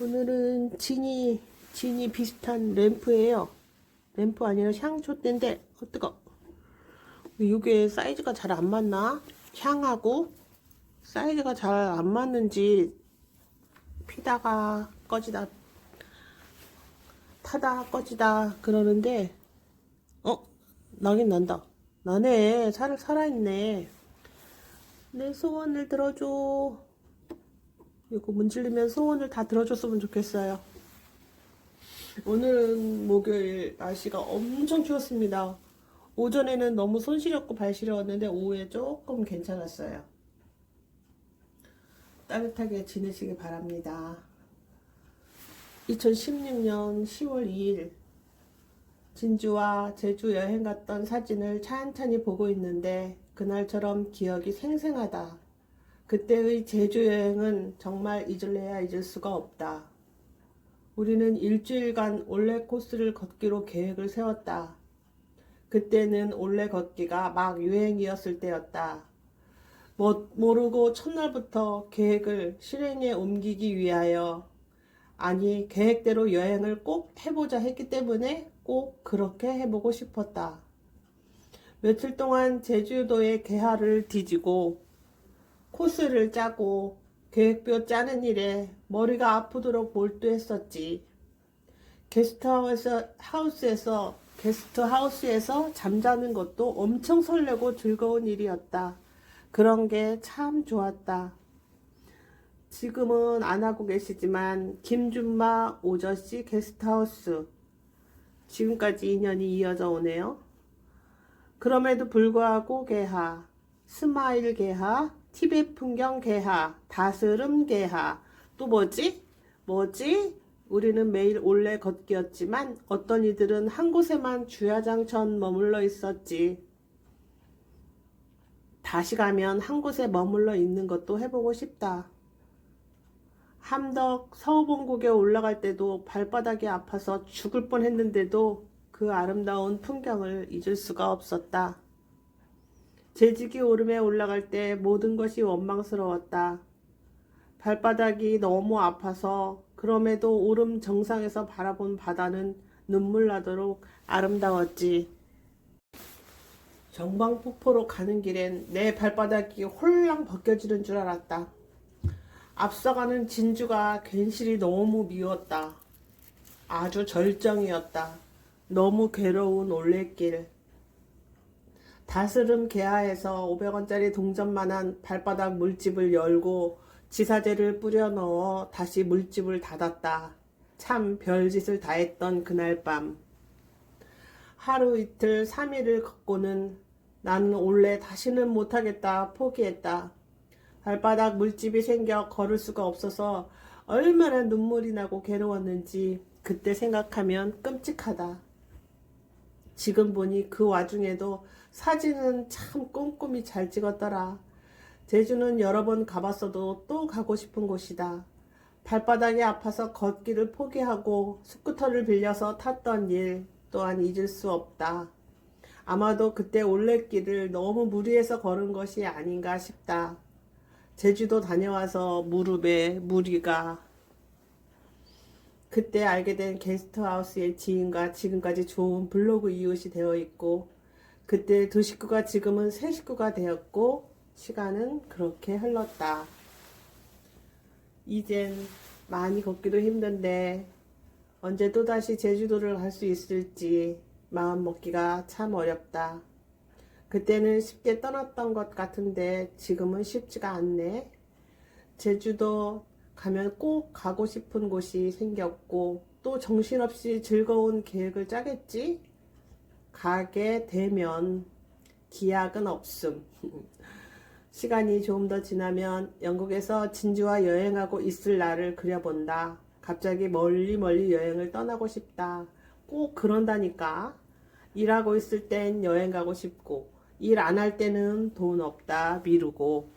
오늘은 진이 진이 비슷한 램프예요. 램프 아니라 향초대인데 어 뜨거. 이게 사이즈가 잘 안 맞나? 향하고 사이즈가 잘 안 맞는지 피다가 꺼지다 타다 꺼지다 그러는데 어 나긴 난다. 나네 살 살아있네. 내 소원을 들어줘. 이거 문질리면 소원을 다 들어줬으면 좋겠어요. 오늘은 목요일 날씨가 엄청 추웠습니다. 오전에는 너무 손 시렸고 발 시려웠는데 오후에 조금 괜찮았어요. 따뜻하게 지내시기 바랍니다. 2016년 10월 2일 진주와 제주 여행 갔던 사진을 찬찬히 보고 있는데 그날처럼 기억이 생생하다. 그때의 제주 여행은 정말 잊을래야 잊을 수가 없다. 우리는 일주일간 올레 코스를 걷기로 계획을 세웠다. 그때는 올레 걷기가 막 유행이었을 때였다. 뭐, 모르고 첫날부터 계획을 실행에 옮기기 위하여 아니 계획대로 여행을 꼭 해보자 했기 때문에 꼭 그렇게 해보고 싶었다. 며칠 동안 제주도의 개화를 뒤지고 코스를 짜고 계획표 짜는 일에 머리가 아프도록 몰두했었지. 게스트하우스 하우스에서 게스트하우스에서 잠자는 것도 엄청 설레고 즐거운 일이었다. 그런 게 참 좋았다. 지금은 안 하고 계시지만 김준마 오저씨 게스트하우스 지금까지 인연이 이어져 오네요. 그럼에도 불구하고 개하, 스마일 개하, 티벳 풍경 개하, 다스름 개하, 또 뭐지? 뭐지? 우리는 매일 올레 걷기였지만 어떤 이들은 한 곳에만 주야장천 머물러 있었지. 다시 가면 한 곳에 머물러 있는 것도 해보고 싶다. 함덕 서우봉국에 올라갈 때도 발바닥이 아파서 죽을 뻔 했는데도 그 아름다운 풍경을 잊을 수가 없었다. 재직이 오름에 올라갈 때 모든 것이 원망스러웠다. 발바닥이 너무 아파서 그럼에도 오름 정상에서 바라본 바다는 눈물 나도록 아름다웠지. 정방폭포로 가는 길엔 내 발바닥이 홀랑 벗겨지는 줄 알았다. 앞서가는 진주가 괜시리 너무 미웠다. 아주 절정이었다. 너무 괴로운 올레길. 다스름 개하에서 500원짜리 동전만한 발바닥 물집을 열고 지사제를 뿌려 넣어 다시 물집을 닫았다. 참 별짓을 다 했던 그날 밤. 하루 이틀 3일을 걷고는 나는 원래 다시는 못하겠다 포기했다. 발바닥 물집이 생겨 걸을 수가 없어서 얼마나 눈물이 나고 괴로웠는지 그때 생각하면 끔찍하다. 지금 보니 그 와중에도 사진은 참 꼼꼼히 잘 찍었더라. 제주는 여러 번 가봤어도 또 가고 싶은 곳이다. 발바닥이 아파서 걷기를 포기하고 스쿠터를 빌려서 탔던 일 또한 잊을 수 없다. 아마도 그때 올레길을 너무 무리해서 걸은 것이 아닌가 싶다. 제주도 다녀와서 무릎에 무리가 그때 알게 된 게스트하우스의 지인과 지금까지 좋은 블로그 이웃이 되어 있고 그때 두 식구가 지금은 세 식구가 되었고 시간은 그렇게 흘렀다. 이젠 많이 걷기도 힘든데 언제 또다시 제주도를 갈 수 있을지 마음 먹기가 참 어렵다. 그때는 쉽게 떠났던 것 같은데 지금은 쉽지가 않네. 제주도 가면 꼭 가고 싶은 곳이 생겼고 또 정신없이 즐거운 계획을 짜겠지? 가게 되면 기약은 없음. 시간이 조금 더 지나면 영국에서 진주와 여행하고 있을 날을 그려본다. 갑자기 멀리 멀리 여행을 떠나고 싶다. 꼭 그런다니까. 일하고 있을 땐 여행 가고 싶고, 일 안 할 때는 돈 없다 미루고,